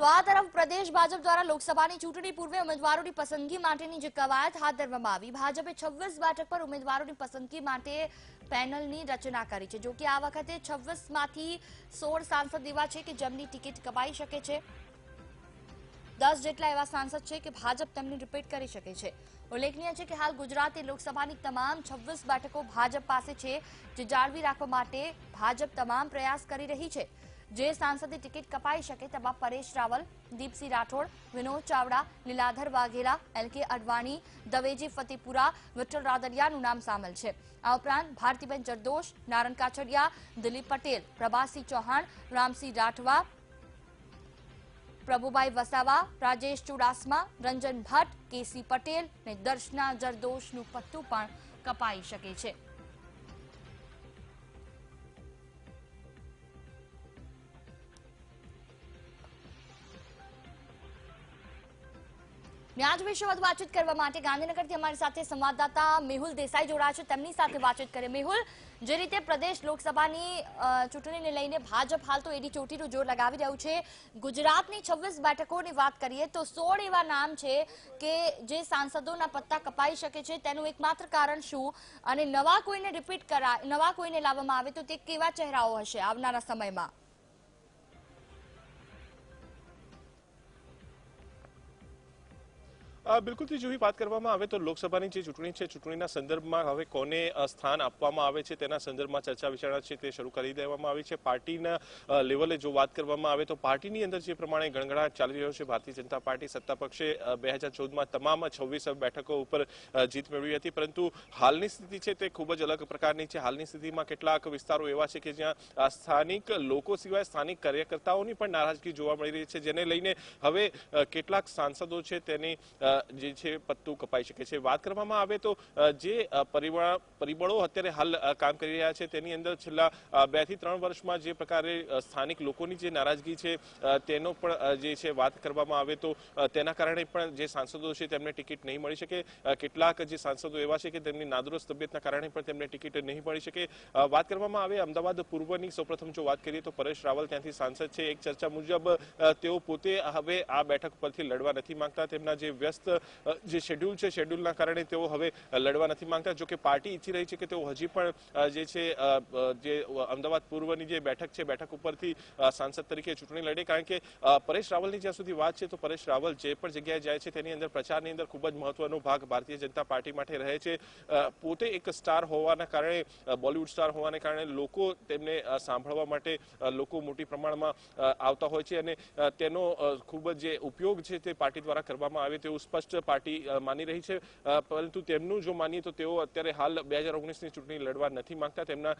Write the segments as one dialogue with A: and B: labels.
A: તો આ તરફ પ્રદેશ ભાજપ દ્વારા લોકસભાની ચૂંટણી પૂર્વે ઉમેદવારોની પસંદગી માટેની જે કવાયત હાથ ધરવામાં આવી, ભાજપે છવ્વીસ બેઠક પર ઉમેદવારોની પસંદગી માટે પેનલની રચના કરી છે. જો કે આ વખતે છવ્વીસમાંથી સોળ સાંસદ એવા છે કે જેમની ટિકિટ કપાઈ શકે છે. દસ જેટલા એવા સાંસદ છે કે ભાજપ તેમની રિપીટ કરી શકે છે. ઉલ્લેખનીય છે કે હાલ ગુજરાતી લોકસભાની તમામ છવ્વીસ બેઠકો ભાજપ પાસે છે, જે જાળવી રાખવા માટે ભાજપ તમામ પ્રયાસ કરી રહી છે. જે સાંસદે ટિકિટ કપાઈ શકે તેમાં પરેશ રાવલ, દીપસિંહ રાઠોડ, વિનોદ ચાવડા, લીલાધર વાઘેલા એલ કે અડવાણી, દવેજી ફતેપુરા, વિઠ્ઠલ રાદરિયાનું નામ સામેલ છે. આ ઉપરાંત ભારતીબેન જરદોશ નારણ કાછડિયા, દિલીપ પટેલ પ્રભાસિંહ ચૌહાણ, રામસિંહ રાઠવા, પ્રભુભાઈ વસાવા, રાજેશ ચુડાસમા, રંજન ભટ્ટ, કેસી પટેલ અને દર્શના જરદોશનું પત્તું પણ કપાઈ શકે છે. આજ વિશે વધુ વાતચીત કરવા માટે ગાંધીનગરથી અમારી સાથે સંવાદદાતા મેહુલ દેસાઈ જોડાયા છે. તેમની સાથે વાતચીત કરીએ. મેહુલ, જે રીતે પ્રદેશ લોકસભાની ચૂંટણીને લઈને ભાજપ હાલ તો એડી ચોટીનું જોર લગાવી રહ્યું છે. ગુજરાતની છવ્વીસ બેઠકોની વાત કરીએ તો સોળ એવા નામ છે કે જે સાંસદોના પત્તા કપાઈ શકે છે. તેનું એકમાત્ર કારણ શું? અને નવા કોઈને રિપીટ કરા નવા કોઈને લાવવામાં આવે તો તે કેવા ચહેરાઓ હશે આવનારા સમયમાં?
B: બિલકુલથી જો વાત કરવામાં આવે તો લોકસભાની જે ચૂંટણી છે, ચૂંટણીના સંદર્ભમાં હવે કોને સ્થાન આપવામાં આવે છે તેના સંદર્ભમાં ચર્ચા વિચારણા છે તે શરૂ કરી દેવામાં આવી છે. પાર્ટીના લેવલે જો વાત કરવામાં આવે તો પાર્ટીની અંદર જે પ્રમાણે ગણગણાટ ચાલી રહ્યો છે, ભારતીય જનતા પાર્ટી સત્તા પક્ષે બે હજાર ચૌદમાં તમામ છવ્વીસ બેઠકો ઉપર જીત મેળવી હતી. પરંતુ હાલની સ્થિતિ છે તે ખૂબ જ અલગ પ્રકારની છે. હાલની સ્થિતિમાં કેટલાક વિસ્તારો એવા છે કે જ્યાં સ્થાનિક લોકો સિવાય સ્થાનિક કાર્યકર્તાઓની પણ નારાજગી જોવા મળી રહી છે. જેને લઈને હવે કેટલાક સાંસદો છે તેની જે છે, પત્તું કપાઈ શકે છે. વાત કરવામાં આવે તો જે પરિબળ- અત્યારે હાલ કામ કરી રહ્યા છે, તેની અંદર છેલ્લા બેથી ત્રણ વર્ષમાં જે પ્રકારે સ્થાનિક લોકોની જે નારાજગી છે તેનો પણ જે છે, વાત કરવામાં આવે તો તેના કારણે પણ જે સાંસદો છે, તેમને ટિકિટ નહીં મળી શકે. કેટલાક જે સાંસદો એવા છે કે તેમની નાદુરસ્ત તબિયતના કારણે પણ તેમને ટિકિટ નહીં મળી શકે. વાત કરવામાં આવે અમદાવાદ પૂર્વની સૌપ્રથમ જો વાત કરીએ તો પરેશ રાવલ ત્યાંથી સાંસદ છે. એક ચર્ચા મુજબ તેઓ પોતે હવે આ બેઠક પરથી લડવા નથી માંગતા. તેમના જે વ્યસ્ત જે શેડ્યુલ છે શેડ્યુલના કારણે તેઓ હવે લડવા નથી માંગતા. જો કે પાર્ટી ઈચ્છી રહી છે કે તેઓ હજી પણ જે છે જે અમદાવાદ પૂર્વની જે બેઠક છે, બેઠક ઉપરથી સાંસદ તરીકે ચૂંટણી લડે. કારણ કે પરેશ રાવલની જ્યાં સુધી વાત છે, તો પરેશ રાવલ જે પણ જગ્યાએ જાય છે, તેની અંદર પ્રચારની અંદર ખૂબ જ મહત્વનો ભાગ ભારતીય જનતા પાર્ટી માટે રહે છે. પોતે એક સ્ટાર હોવાના કારણે બોલિવૂડ સ્ટાર હોવાને કારણે લોકો તેમને સાંભળવા માટે લોકો મોટી પ્રમાણમાં આવતા હોય છે. અને તેનો ખૂબ જ જે ઉપયોગ છે તે પાર્ટી દ્વારા કરવામાં આવે તેવું સ્પષ્ટ પાર્ટી માની રહી છે. પરંતુ તેમનું જો માનીએ તો તેઓ અત્યારે હાલ બે હજાર ઓગણીસની ચૂંટણી લડવા નથી માંગતા. તેમના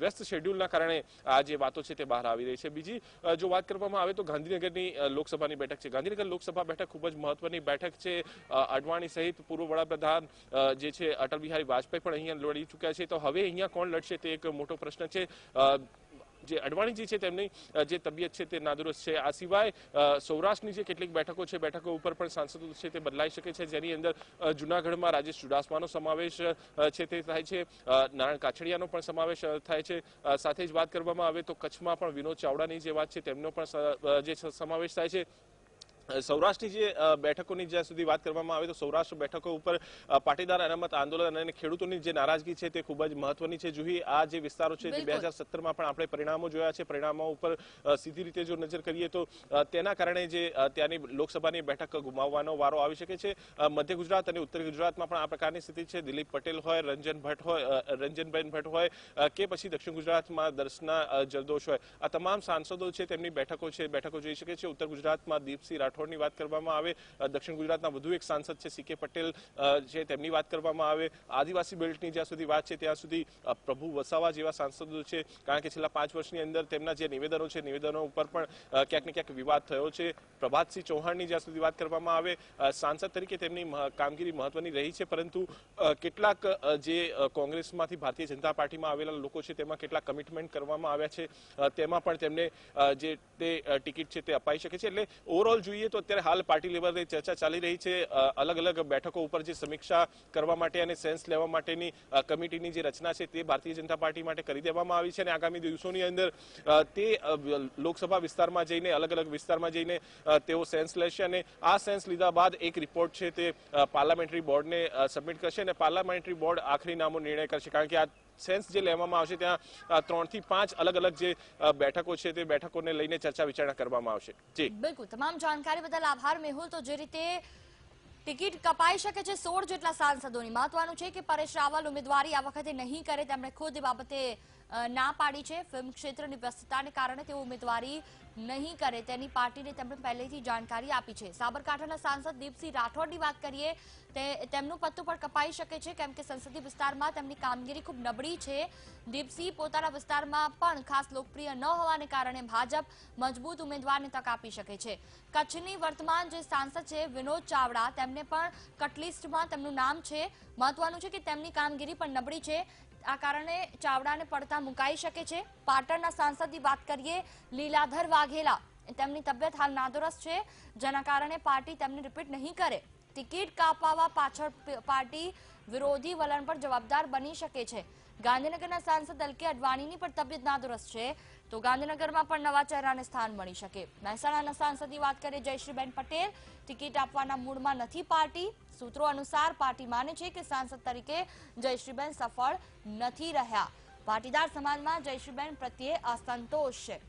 B: વ્યસ્ત શેડ્યુલના કારણે આ જે વાતો છે તે બહાર આવી રહી છે. બીજી જો વાત કરવામાં આવે તો ગાંધીનગરની લોકસભાની બેઠક છે. ગાંધીનગર લોકસભા બેઠક ખૂબ જ મહત્વની બેઠક છે. અડવાણી સહિત પૂર્વ વડાપ્રધાન જે છે અટલ બિહારી વાજપેયી પણ અહીંયા લડી ચૂક્યા છે. તો હવે અહીંયા કોણ લડશે તે એક મોટો પ્રશ્ન છે. જે અડવાણીજી છે તેમની જે તબિયત છે તે નાદુરસ્ત છે. આ સિવાય સૌરાષ્ટ્રની જે કેટલીક બેઠકો છે, બેઠકો ઉપર પણ સાંસદો છે તે બદલાઈ શકે છે. જેની અંદર જુનાગઢમાં રાજેશ ચુડાસમાનો સમાવેશ છે તે થાય છે. નારાયણ કાછડિયાનો પણ સમાવેશ થાય છે. સાથે જ વાત કરવામાં આવે તો કચ્છમાં પણ વિનોદ ચાવડાની જે વાત છે તેમનો પણ જે સમાવેશ થાય છે. સૌરાષ્ટ્રની જે બેઠકોની જ્યાં સુધી વાત કરવામાં આવે તો સૌરાષ્ટ્ર બેઠકો ઉપર પાટીદાર અનામત આંદોલન અને ખેડૂતોની જે નારાજગી છે તે ખૂબ જ મહત્વની છે. જુહી આ જે વિસ્તારો છે જે બે હજાર સત્તરમાં પણ આપણે પરિણામો જોયા છે. પરિણામો ઉપર સીધી રીતે જો નજર કરીએ તો તેના કારણે જે ત્યાંની લોકસભાની બેઠક ગુમાવવાનો વારો આવી શકે છે. મધ્ય ગુજરાત અને ઉત્તર ગુજરાતમાં પણ આ પ્રકારની સ્થિતિ છે. દિલીપ પટેલ હોય રંજન ભટ્ટ હોય રંજનબેન ભટ્ટ હોય કે પછી દક્ષિણ ગુજરાતમાં દર્શના જરદોશ હોય. આ તમામ સાંસદો છે તેમની બેઠકો છે. બેઠકો જોઈ શકે છે. ઉત્તર ગુજરાતમાં દીપસિંહ રાઠોડની વાત કરવામાં આવે દક્ષિણ ગુજરાતના વધુ એક સાંસદ છે સીકે પટેલ છે તેમની વાત કરવામાં આવે. આદિવાસી બેલ્ટની જ્યાં સુધી વાત છે ત્યાં સુધી પ્રભુ વસાવા જેવા સાંસદો છે. કારણ કે છેલ્લા પાંચ વર્ષની અંદર તેમના જે નિવેદનો છે, નિવેદનો ઉપર પણ ક્યાંક ને ક્યાંક વિવાદ થયો છે. પ્રભાતસિંહ ચૌહાણની જ્યાં સુધી વાત કરવામાં આવે સાંસદ તરીકે તેમની કામગીરી મહત્વની રહી છે. પરંતુ કેટલાક જે કોંગ્રેસમાંથી ભારતીય જનતા પાર્ટીમાં આવેલા લોકો છે, તેમાં કેટલાક કમિટમેન્ટ કરવામાં આવ્યા છે. તેમાં પણ તેમને જે તે ટિકિટ છે તે અપાઈ શકે છે. એટલે ઓવરઓલ જોઈએ તો અત્યારે હાલ પાર્ટી લેવલે ચર્ચા ચાલી રહી છે. અલગ અલગ બેઠકો ઉપર જે સમીક્ષા કરવા માટે અને સેન્સ લેવા માટેની કમિટીની જે રચના છે તે ભારતીય જનતા પાર્ટી માટે કરી દેવામાં આવી છે અને આગામી દિવસોની અંદર તે લોકસભા વિસ્તારમાં જઈને, અલગ અલગ વિસ્તારમાં જઈને તેઓ સેન્સ લેશે અને આ સેન્સ લીધા બાદ એક રિપોર્ટ છે તે પાર્લામેન્ટરી બોર્ડને સબમિટ કરશે અને પાર્લામેન્ટરી બોર્ડ આખરી નામો નિર્ણય કરશે. કારણ કે આ સેન્સ જે લેવામાં આવશે, ત્યાં ત્રણથી પાંચ અલગ અલગ જે બેઠકો છે તે બેઠકોને લઈને ચર્ચા વિચારણા કરવામાં આવશે. જી.
A: બિલકુલ. તમામ જાણકારી બદલ આભાર, મેહુલ. તો જે રીતે ટિકિટ કપાઈ શકે છે સોળ જેટલા સાંસદોની. મહત્વનું છે કે પરેશ રાવલ ઉમેદવારી આ વખતે નહીં કરે, તેમણે ખુદ બાબતે ના પાડી છે. ફિલ્મ ક્ષેત્રની વ્યસ્તતાને કારણે તેઓ ઉમેદવારી નહીં કરે. તેની પાર્ટીને તેમણે પહેલેથી જાણકારી આપી છે. સાબરકાંઠાના સાંસદ દીપસિંહ રાઠોડની વાત કરીએ તેમનું પત્તું પણ કપાઈ શકે છે, કેમ કે સંસદીય વિસ્તારમાં તેમની કામગીરી ખૂબ નબળી છે. દીપસિંહ પોતાના વિસ્તારમાં પણ ખાસ લોકપ્રિય ન હોવાને કારણે ભાજપ મજબૂત ઉમેદવારને તક આપી શકે છે. કચ્છની વર્તમાન જે સાંસદ છે, વિનોદ ચાવડા, તેમને પણ કટલિસ્ટમાં તેમનું નામ છે. મહત્વનું છે કે તેમની કામગીરી પણ નબળી છે. આ કારણે ચાવડાને પડતા મુકાઈ શકે છે. પાટણના સાંસદની વાત કરીએ, લીલાધર વાઘેલા. તેમની તબિયત હાલ નાદુરસ્ત છે. જેના કારણે પાર્ટી તેમને રિપીટ નહીં કરે. ટિકિટ કાપાવા પાછળ પાર્ટી વિરોધી વલણ પર જવાબદાર બની શકે છે. ગાંધીનગરના સાંસદ અલકે અડવાણીની પણ તબિયત નાદુરસ્ત છે. તો ગાંધીનગરમાં પણ નવા ચહેરાને સ્થાન મળી શકે. મહેસાણાના સાંસદની વાત કરીએ જયશ્રીબેન પટેલ. ટિકિટ આપવાના મૂડમાં નથી પાર્ટી. સૂત્રો અનુસાર પાર્ટી માને છે કે સાંસદ તરીકે જયશ્રીબેન સફળ નથી રહ્યા. પાટીદાર સમાજમાં જયશ્રીબેન પ્રત્યે અસંતોષ છે.